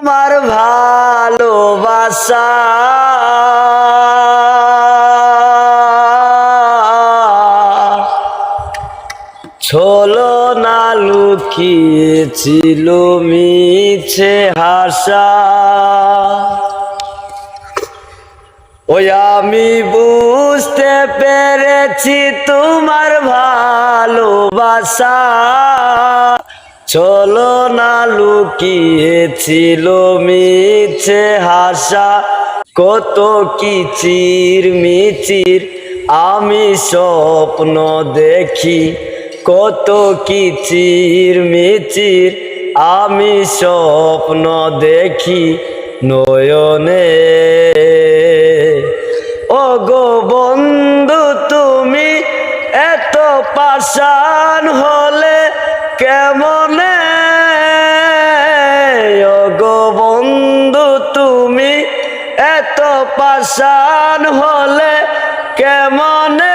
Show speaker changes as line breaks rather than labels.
তোমার ভালোবাসা। ছোলো না লুকিয়েছিল মিছে হাসা। ওই আমি বুঝতে পেরেছি তোমার ভালোবাসা। চলো লুকিয়েছিল মিছে হাসা, কত কিচির মিচির আমি স্বপ্ন দেখি, কত কিচির মিচির আমি স্বপ্ন দেখি নয়নে। ও গো বন্ধু, তুমি এত পাষাণ হলে এত পাশান হলে কেমনে